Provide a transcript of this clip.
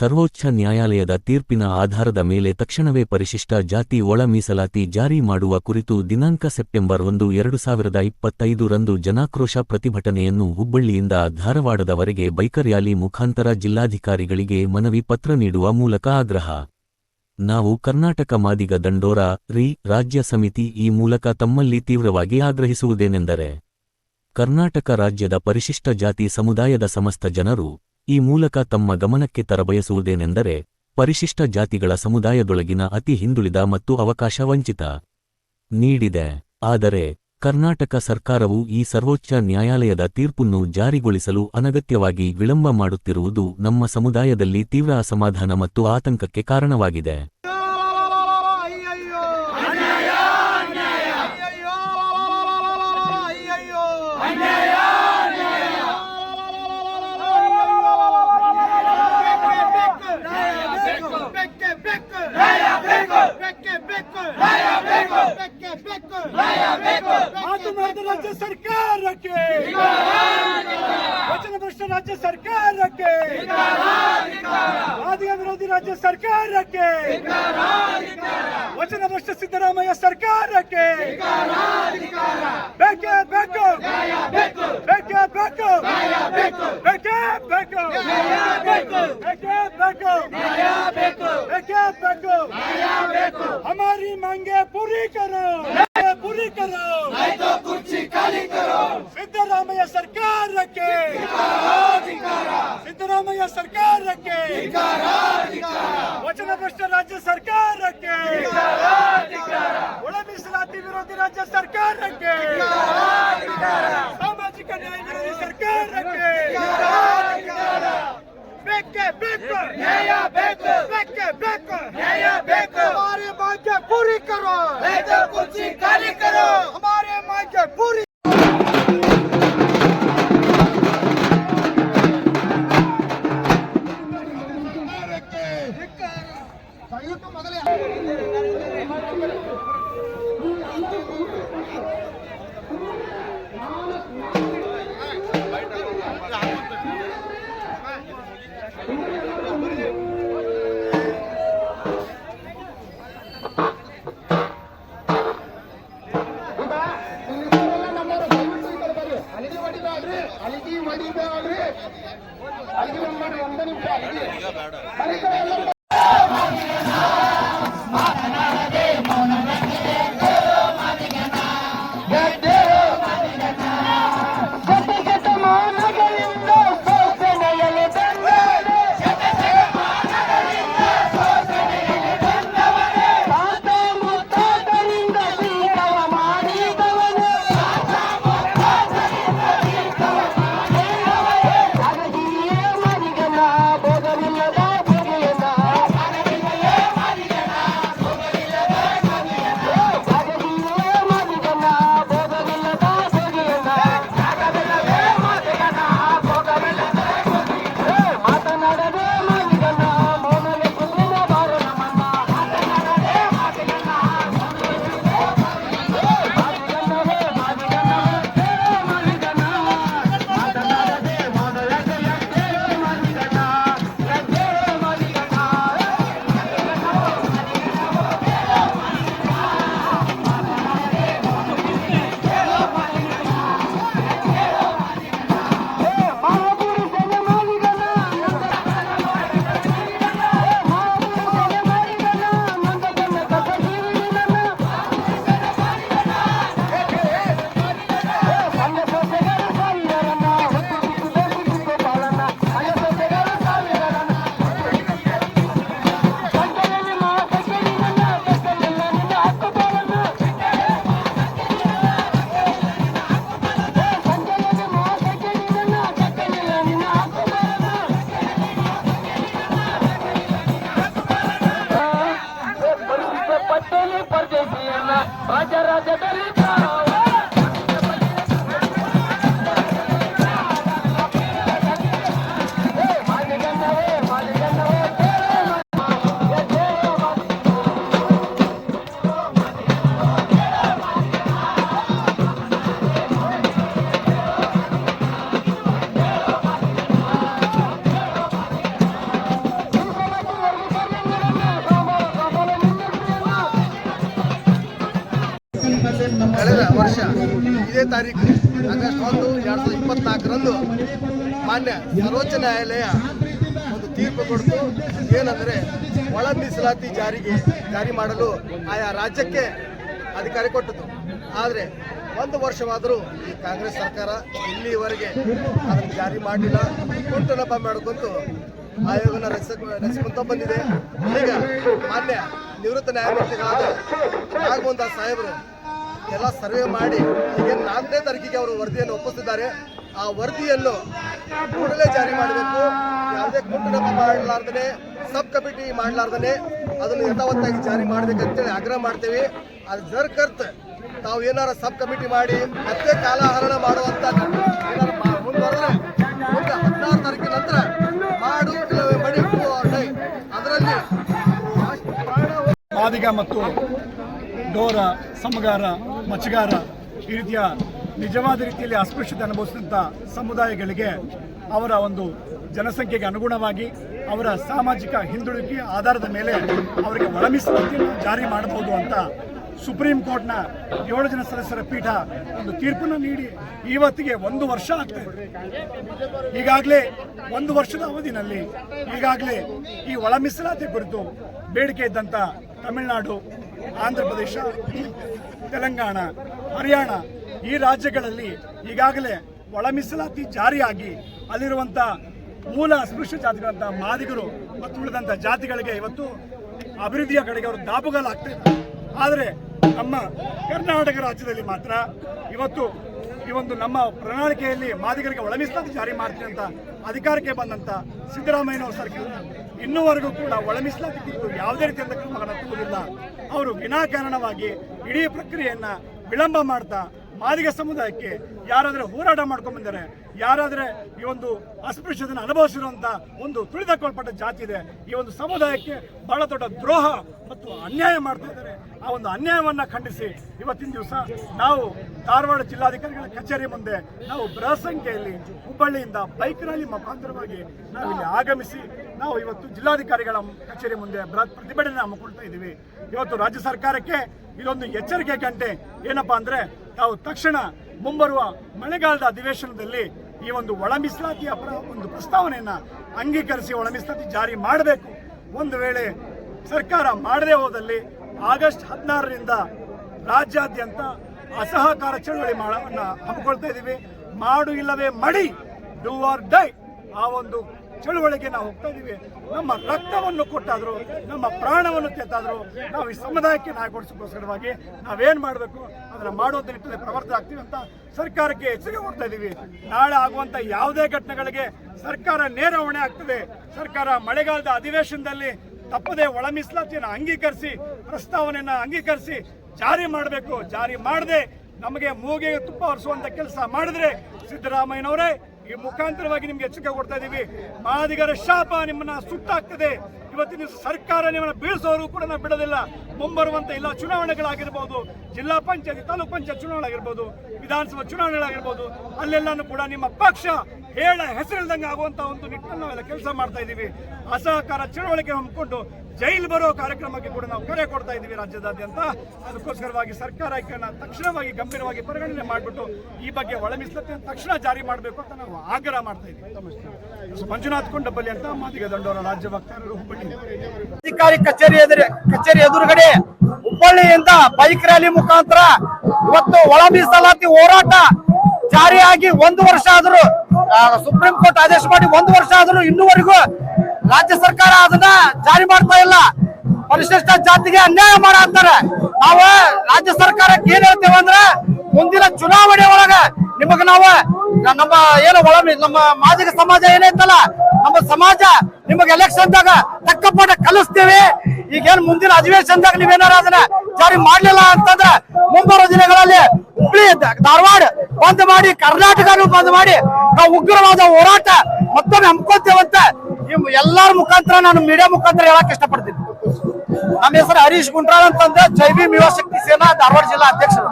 ಸರ್ವೋಚ್ಚ ನ್ಯಾಯಾಲಯದ ತೀರ್ಪಿನ ಆಧಾರದ ಮೇಲೆ ತಕ್ಷಣವೇ ಪರಿಶಿಷ್ಟ ಜಾತಿ ಒಳ ಮೀಸಲಾತಿ ಜಾರಿ ಮಾಡುವ ಕುರಿತು ದಿನಾಂಕ ಸೆಪ್ಟೆಂಬರ್ ಒಂದು, ಎರಡು ಸಾವಿರದ ಇಪ್ಪತ್ತೈದು ರಂದು ಜನಾಕ್ರೋಶ ಪ್ರತಿಭಟನೆಯನ್ನು ಹುಬ್ಬಳ್ಳಿಯಿಂದ ಧಾರವಾಡದವರೆಗೆ ಬೈಕ್ ರ್ಯಾಲಿ ಮುಖಾಂತರ ಜಿಲ್ಲಾಧಿಕಾರಿಗಳಿಗೆ ಮನವಿ ಪತ್ರ ನೀಡುವ ಮೂಲಕ ಆಗ್ರಹ. ನಾವು ಕರ್ನಾಟಕ ಮಾದಿಗ ದಂಡೋರ, ರಿ, ರಾಜ್ಯ ಸಮಿತಿ ಈ ಮೂಲಕ ತಮ್ಮಲ್ಲಿ ತೀವ್ರವಾಗಿ ಆಗ್ರಹಿಸುವುದೇನೆಂದರೆ, ಕರ್ನಾಟಕ ರಾಜ್ಯದ ಪರಿಶಿಷ್ಟ ಜಾತಿ ಸಮುದಾಯದ ಸಮಸ್ತ ಜನರು ಈ ಮೂಲಕ ತಮ್ಮ ಗಮನಕ್ಕೆ ತರಬಯಸುವುದೇನೆಂದರೆ ಪರಿಶಿಷ್ಟ ಜಾತಿಗಳ ಸಮುದಾಯದೊಳಗಿನ ಅತಿ ಹಿಂದುಳಿದ ಮತ್ತು ಅವಕಾಶ ವಂಚಿತ ನೀಡಿದೆ. ಆದರೆ ಕರ್ನಾಟಕ ಸರ್ಕಾರವು ಈ ಸರ್ವೋಚ್ಚ ನ್ಯಾಯಾಲಯದ ತೀರ್ಪನ್ನು ಜಾರಿಗೊಳಿಸಲು ಅನಗತ್ಯವಾಗಿ ವಿಳಂಬ ಮಾಡುತ್ತಿರುವುದು ನಮ್ಮ ಸಮುದಾಯದಲ್ಲಿ ತೀವ್ರ ಅಸಮಾಧಾನ ಮತ್ತು ಆತಂಕಕ್ಕೆ ಕಾರಣವಾಗಿದೆ ಅಯ್ಯಯ್ಯೋ ಅಯ್ಯಯ್ಯೋ ಅಯ್ಯಯ್ಯೋ ಮಾತನಾಡಿದ ರಾಜ್ಯ ಸರ್ಕಾರಕ್ಕೆ ವಚನ ಭ್ರಷ್ಟ ರಾಜ್ಯ ಸರ್ಕಾರಕ್ಕೆ ಮೋದಿ ರಾಜ್ಯ ಸರ್ಕಾರಕ್ಕೆ. ವಚನಭ್ರಷ್ಟ ಸಿದ್ದರಾಮಯ್ಯ ಸರ್ಕಾರಕ್ಕೆ. ಬೇಕೇ ಬೇಕು. ಬೇಕೇ ಬೇಕು. ಬೇಕೇ ಬೇಕು. ಬೇಕೇ ಬೇಕು. ಬೇಕೇ ಬೇಕು. ಹಮಾರಿ ಮಾಂಗೆ ಪೂರಿ ಕರೋ पूरी करो पूरी करो ಸಿದ್ದರಾಮಯ್ಯ ಸರ್ಕಾರಕ್ಕೆ ಸಿದ್ದರಾಮಯ್ಯ ಸರ್ಕಾರಕ್ಕೆ ವಚನ ಭ್ರಷ್ಟ ರಾಜ್ಯ ಸರ್ಕಾರಕ್ಕೆ ಒಳ ಮೀಸಲಾತಿ ವಿರೋಧಿ ರಾಜ್ಯ ಸರ್ಕಾರಕ್ಕೆ ಸಾಮಾಜಿಕ ನ್ಯಾಯ ವಿರೋಧಿ ಸರ್ಕಾರಕ್ಕೆ ಬೇಕೇ ಬೇಕು ನ್ಯಾಯ ಬೇಕು ಬೇಕೇ ಬೇಕು ನ್ಯಾಯ ಬೇಕು ಹಮಾರೆ ಮಾಂಗೆ ಪೂರಿ ಕರೋ ಕುರ್ಚಿ ಖಾಲಿ ಕರೋ ಹಮಾರೆ ಮಾಂಗೆ ಪೂರಿ ಅಲ್ಲಿಗೆ ಇದೇ ತಾರೀಕು ಆಗಸ್ಟ್ ಒಂದು, ಎರಡು ಸಾವಿರದ ಇಪ್ಪತ್ನಾಲ್ಕರಂದು ಮಾನ್ಯ ಸರ್ವೋಚ್ಚ ನ್ಯಾಯಾಲಯ ಒಂದು ತೀರ್ಪು ಕೊಡ್ತು. ಏನಂದರೆ ಒಳ ಮೀಸಲಾತಿ ಜಾರಿಗೆ, ಜಾರಿ ಮಾಡಲು ಆಯಾ ರಾಜ್ಯಕ್ಕೆ ಅಧಿಕಾರ ಕೊಟ್ಟಿತು ಆದರೆ ಒಂದು ವರ್ಷವಾದರೂ ಈ ಕಾಂಗ್ರೆಸ್ ಸರ್ಕಾರ ಇಲ್ಲಿವರೆಗೆ ಅದನ್ನು ಜಾರಿ ಮಾಡಲಿಲ್ಲ ಕುಂಟನಪ್ಪ ಮಾಡಿಕೊಂಡು ಆಯೋಗನ ರಚಿಸ ರಚಿಸ್ಕೊಂತ ಬಂದಿದೆ. ಈಗ ಮಾನ್ಯ ನಿವೃತ್ತ ನ್ಯಾಯಮೂರ್ತಿಗಳಾದ ನಾಗಮೋಹನ್ ಸಾಹೇಬರು ಎಲ್ಲ ಸರ್ವೆ ಮಾಡಿ ಈಗ ನಾಲ್ಕನೇ ತಾರೀಕಿಗೆ ಅವರು ವರದಿಯನ್ನು ಒಪ್ಪಿಸಿದ್ದಾರೆ. ಆ ವರದಿಯನ್ನು ಕೂಡಲೇ ಜಾರಿ ಮಾಡಬೇಕು. ಯಾವುದೇ ಕುಟುಂಬ ಮಾಡಲಾರ್ದೇ ಸಬ್ ಕಮಿಟಿ ಮಾಡಲಾರ್ದೇ ಅದನ್ನು ಯಥಾವತ್ತಾಗಿ ಜಾರಿ ಮಾಡಬೇಕಂತೇಳಿ ಆಗ್ರಹ ಮಾಡ್ತೇವೆ. ಅದು ಜರ್ಕರ್ತ್ ತಾವು ಏನಾರ ಸಬ್ ಕಮಿಟಿ ಮಾಡಿ ಮತ್ತೆ ಕಾಲಹರಣ ಮಾಡುವಂತ ಮುಂದೆ ಮಾಡು ಅದರಲ್ಲಿ ಮತ್ತು ಡೋರ, ಸಮಗಾರ, ಮಚ್ಚಗಾರ ಈ ರೀತಿಯ ನಿಜವಾದ ರೀತಿಯಲ್ಲಿ ಅಸ್ಪೃಶ್ಯತೆ ಅನುಭವಿಸಿದಂಥ ಸಮುದಾಯಗಳಿಗೆ ಅವರ ಒಂದು ಜನಸಂಖ್ಯೆಗೆ ಅನುಗುಣವಾಗಿ ಅವರ ಸಾಮಾಜಿಕ ಹಿಂದುಳಿಕೆ ಆಧಾರದ ಮೇಲೆ ಅವರಿಗೆ ಒಳಮಿಸುವಂತೆ ಜಾರಿ ಮಾಡಬಹುದು ಅಂತ ಸುಪ್ರೀಂ ಕೋರ್ಟ್ನ ಏಳು ಜನ ಸದಸ್ಯರ ಪೀಠ ಒಂದು ತೀರ್ಪನ್ನು ನೀಡಿ ಇವತ್ತಿಗೆ ಒಂದು ವರ್ಷ ಆಗ್ತದೆ ಈಗಾಗಲೇ ಒಂದು ವರ್ಷದ ಅವಧಿನಲ್ಲಿ ಈಗಾಗಲೇ ಈ ಒಳ ಮೀಸಲಾತಿ ಕುರಿತು ಬೇಡಿಕೆ ಇದ್ದಂಥ ತಮಿಳುನಾಡು ಆಂಧ್ರ ಪ್ರದೇಶ, ತೆಲಂಗಾಣ, ಹರಿಯಾಣ ಈ ರಾಜ್ಯಗಳಲ್ಲಿ ಈಗಾಗಲೇ ಒಳ ಮೀಸಲಾತಿ ಜಾರಿಯಾಗಿ ಅಲ್ಲಿರುವಂಥ ಮೂಲ ಅಸ್ಪೃಶ್ಯ ಜಾತಿಗಳಂತ ಮಾದಿಗರು ಮತ್ತು ಉಳಿದಂಥ ಜಾತಿಗಳಿಗೆ ಇವತ್ತು ಅಭಿವೃದ್ಧಿಯ ಕಡೆಗೆ ಅವರು ದಾಪುಗಾಲಾಗ್ತಾ ಇದ್ದಾರೆ. ಆದರೆ ನಮ್ಮ ಕರ್ನಾಟಕ ರಾಜ್ಯದಲ್ಲಿ ಮಾತ್ರ ಇವತ್ತು ಈ ಒಂದು ನಮ್ಮ ಪ್ರಣಾಳಿಕೆಯಲ್ಲಿ ಮಾದಿಗರಿಗೆ ಒಳ ಮೀಸಲಾತಿ ಜಾರಿ ಮಾಡ್ತೀನಿ ಅಂತ ಅಧಿಕಾರಕ್ಕೆ ಬಂದಂತ ಸಿದ್ದರಾಮಯ್ಯನವರ ಸರ್ಕಾರ ಇನ್ನೂವರೆಗೂ ಕೂಡ ಒಳ ಮೀಸಲಾತಿ ಯಾವುದೇ ರೀತಿಯಾದ ಕ್ರಮಗಳನ್ನು ತಗೊಳ್ಳಿಲ್ಲ ಅವರು ವಿನಾಕಾರಣವಾಗಿ ಇಡೀ ಪ್ರಕ್ರಿಯೆಯನ್ನು ವಿಳಂಬ ಮಾಡ್ತಾ ಮಾದಿಗ ಸಮುದಾಯಕ್ಕೆ ಯಾರಾದರೆ ಹೋರಾಟ ಮಾಡ್ಕೊಂಡ್ ಯಾರಾದ್ರೆ ಈ ಒಂದು ಅಸ್ಪೃಶ್ಯತನ ಅನುಭವಿಸಿರುವಂತ ಒಂದು ತುಳಿತಕ್ಕೊಳ್ಪಟ್ಟ ಜಾತಿ ಇದೆ. ಈ ಒಂದು ಸಮುದಾಯಕ್ಕೆ ಬಹಳ ದೊಡ್ಡ ದ್ರೋಹ ಮತ್ತು ಅನ್ಯಾಯ ಮಾಡ್ತಾ ಇದ್ದಾರೆ. ಆ ಒಂದು ಅನ್ಯಾಯವನ್ನ ಖಂಡಿಸಿ ಇವತ್ತಿನ ದಿವಸ ನಾವು ಧಾರವಾಡ ಜಿಲ್ಲಾಧಿಕಾರಿಗಳ ಕಚೇರಿ ಮುಂದೆ ನಾವು ಬೃಹತ್ ಸಂಖ್ಯೆಯಲ್ಲಿ ಹುಬ್ಬಳ್ಳಿಯಿಂದ ಬೈಕ್ ರ್ಯಾಲಿ ಮುಖಾಂತರವಾಗಿ ನಾವು ಇಲ್ಲಿ ಆಗಮಿಸಿ ನಾವು ಇವತ್ತು ಜಿಲ್ಲಾಧಿಕಾರಿಗಳ ಕಚೇರಿ ಮುಂದೆ ಬೃಹತ್ ಪ್ರತಿಭಟನೆ ಹಮ್ಮಿಕೊಳ್ತಾ ಇದ್ದೀವಿ. ಇವತ್ತು ರಾಜ್ಯ ಸರ್ಕಾರಕ್ಕೆ ಇದೊಂದು ಎಚ್ಚರಿಕೆ ಗಂಟೆ ಏನಪ್ಪಾ ಅಂದ್ರೆ ತಾವು ತಕ್ಷಣ ಮುಂಬರುವ ಮಳೆಗಾಲದ ಅಧಿವೇಶನದಲ್ಲಿ ಈ ಒಂದು ಒಳ ಮೀಸಲಾತಿಯ ಒಂದು ಪ್ರಸ್ತಾವನೆಯನ್ನ ಅಂಗೀಕರಿಸಿ ಒಳ ಮೀಸಲಾತಿ ಜಾರಿ ಮಾಡಬೇಕು. ಒಂದು ವೇಳೆ ಸರ್ಕಾರ ಮಾಡದೇ ಹೋದಲ್ಲಿ ಆಗಸ್ಟ್ ಹದಿನಾರರಿಂದ ರಾಜ್ಯಾದ್ಯಂತ ಅಸಹಕಾರ ಚಳವಳಿ ಮಾಡ ಹಮ್ಮಿಕೊಳ್ತಾ ಇದ್ದೀವಿ. ಮಾಡು ಇಲ್ಲವೇ ಮಡಿ ಡೂ ಆರ್ ಡೈ ಆ ಒಂದು ಚಳುವಳಿಗೆ ನಾವು ಹೋಗ್ತಾ ಇದ್ದೀವಿ. ನಮ್ಮ ರಕ್ತವನ್ನು ಕೊಟ್ಟಾದ್ರು, ನಮ್ಮ ಪ್ರಾಣವನ್ನು ತೆತ್ತಾದ್ರು ನಾವು ಈ ಸಮುದಾಯಕ್ಕೆ ನ್ಯಾಯ ಕೊಡಿಸೋಕ್ಕೋಸ್ಕರವಾಗಿ ನಾವೇನ್ ಮಾಡಬೇಕು? ಅದನ್ನ ಮಾಡುವಂತ ನಿಟ್ಟಿನಲ್ಲಿ ಪ್ರವರ್ತ ಆಗ್ತೀವಿ ಅಂತ ಸರ್ಕಾರಕ್ಕೆ ಎಚ್ಚರಿಕೆ ಕೊಡ್ತಾ ಇದ್ದೀವಿ. ನಾಳೆ ಆಗುವಂತ ಯಾವುದೇ ಘಟನೆಗಳಿಗೆ ಸರ್ಕಾರ ನೇರ ಹೊಣೆ ಆಗ್ತದೆ. ಸರ್ಕಾರ ಮಳೆಗಾಲದ ಅಧಿವೇಶನದಲ್ಲಿ ತಪ್ಪದೆ ಒಳ ಮೀಸಲಾತಿಯನ್ನು ಅಂಗೀಕರಿಸಿ, ಪ್ರಸ್ತಾವನೆಯನ್ನು ಅಂಗೀಕರಿಸಿ ಜಾರಿ ಮಾಡಬೇಕು. ಜಾರಿ ಮಾಡದೆ ನಮಗೆ ಮೂಗಿಗೆ ತುಪ್ಪ ಹೊರಿಸುವಂಥ ಕೆಲಸ ಮಾಡಿದ್ರೆ ಸಿದ್ದರಾಮಯ್ಯನವರೇ ಈ ಮುಖಾಂತರವಾಗಿ ನಿಮ್ಗೆ ಎಚ್ಚರಿಕೆ ಕೊಡ್ತಾ ಇದ್ದೀವಿ ಮಾದಿಗರ ಶಾಪ ನಿಮ್ಮನ್ನ ಸುಟ್ಟಾಗ್ತದೆ. ಇವತ್ತಿನ ಸರ್ಕಾರ ನಿಮ್ಮನ್ನ ಬೀಳಿಸೋರು ಕೂಡ ನಾವು ಬಿಡೋದಿಲ್ಲ. ಮುಂಬರುವಂತ ಎಲ್ಲ ಚುನಾವಣೆಗಳಾಗಿರ್ಬೋದು, ಜಿಲ್ಲಾ ಪಂಚಾಯತ್, ತಾಲೂಕು ಪಂಚಾಯತ್ ಚುನಾವಣೆ ಆಗಿರ್ಬೋದು ವಿಧಾನಸಭಾ ಚುನಾವಣೆಗಳಾಗಿರ್ಬೋದು, ಅಲ್ಲೆಲ್ಲಾನು ಕೂಡ ನಿಮ್ಮ ಪಕ್ಷ ಹೇಳ ಹೆಸರಿಲ್ದಂಗೆ ಆಗುವಂತ ಒಂದು ನಿಟ್ಟಿನಲ್ಲಿ ನಾವೆಲ್ಲ ಕೆಲಸ ಮಾಡ್ತಾ ಇದ್ದೀವಿ ಅಸಹಕಾರ ಚಳವಳಿಕೆ ಹಮ್ಮಿಕೊಂಡು ಜೈಲು ಬರೋ ಕಾರ್ಯಕ್ರಮಕ್ಕೆ ಕೂಡ ನಾವು ಕರೆ ಕೊಡ್ತಾ ಇದ್ದೀವಿ ರಾಜ್ಯದಾದ್ಯಂತ. ಅದಕ್ಕೋಸ್ಕರವಾಗಿ ಸರ್ಕಾರ ಇದನ್ನ ತಕ್ಷಣವಾಗಿ ಗಂಭೀರವಾಗಿ ಪರಿಗಣನೆ ಮಾಡಿಬಿಟ್ಟು ಈ ಬಗ್ಗೆ ಒಳ ತಕ್ಷಣ ಜಾರಿ ಮಾಡಬೇಕು ಅಂತ ನಾವು ಆಗ್ರಹ ಮಾಡ್ತಾ ಇದ್ದೀವಿ. ಮಂಜುನಾಥ್ ಕೊಂಡಬ್ಬಲ್ಲಿ ಅಂತ ಮಾತಿಗೆ ದಂಡೋರ ರಾಜ್ಯ ವಕ್ತಾರರು ಹುಬ್ಬಳ್ಳಿ. ಅಧಿಕಾರಿ ಕಚೇರಿ ಎದುರು ಕಚೇರಿ ಎದುರುಗಡೆ ಹುಬ್ಬಳ್ಳಿಯಿಂದ ಬೈಕ್ ರ್ಯಾಲಿ ಮುಖಾಂತರ ಇವತ್ತು ಒಳ ಮೀಸಲಾತಿ ಹೋರಾಟ ಜಾರಿಯಾಗಿ ಒಂದು ವರ್ಷ ಆದರೂ ಸುಪ್ರೀಂ ಕೋರ್ಟ್ ಆದೇಶ ಮಾಡಿ ಒಂದು ವರ್ಷ ಆದರೂ ಇನ್ನೂವರೆಗೂ ರಾಜ್ಯ ಸರ್ಕಾರ ಅದನ್ನ ಜಾರಿ ಮಾಡ್ತಾ ಇಲ್ಲ. ಪರಿಶಿಷ್ಟ ಜಾತಿಗೆ ಅನ್ಯಾಯ ಮಾಡಂತಾರೆ ನಾವು ರಾಜ್ಯ ಸರ್ಕಾರಕ್ಕೆ ಏನ್ ಹೇಳ್ತೇವೆ ಅಂದ್ರೆ ಮುಂದಿನ ಚುನಾವಣೆ ಒಳಗ ನಿಮಗ ನಾವು ನಮ್ಮ ಏನು ಒಳ ನಮ್ಮ ಮಾದಿಗ ಸಮಾಜ ಏನೈತಲ್ಲ ನಮ್ಮ ಸಮಾಜ ನಿಮಗೆ ಎಲೆಕ್ಷನ್ ದಾಗ ತಕ್ಕ ಪಾಠ ಕಲಿಸ್ತೀವಿ. ಈಗೇನ್ ಮುಂದಿನ ಅಧಿವೇಶನದಾಗ ನೀವೇನಾರ ಅದನ್ನ ಜಾರಿ ಮಾಡ್ಲಿಲ್ಲ ಅಂತಂದ್ರ ಮುಂಬರುವ ದಿನಗಳಲ್ಲಿ ಹುಬ್ಳಿ, ಧಾರವಾಡ ಬಂದ್ ಮಾಡಿ, ಕರ್ನಾಟಕನು ಬಂದ್ ಮಾಡಿ ನಾವು ಉಗ್ರವಾದ ಹೋರಾಟ ಮತ್ತೊಮ್ಮೆ ಹಮ್ಕೊತೇವಂತ ಎಲ್ಲಾರ ಮುಖಾಂತರ ನಾನು ಮೀಡಿಯಾ ಮುಖಾಂತರ ಹೇಳಕ್ ಇಷ್ಟಪಡ್ತೀನಿ. ನಮ್ಮ ಹೆಸರು ಹರೀಶ್ ಗುಂಡ್ರಾಳ್ ಅಂತಂದ್ರೆ ಜೈವಿ ಭೀಮ್ ಶಕ್ತಿ ಸೇನಾ, ಧಾರವಾಡ ಜಿಲ್ಲಾ ಅಧ್ಯಕ್ಷರು.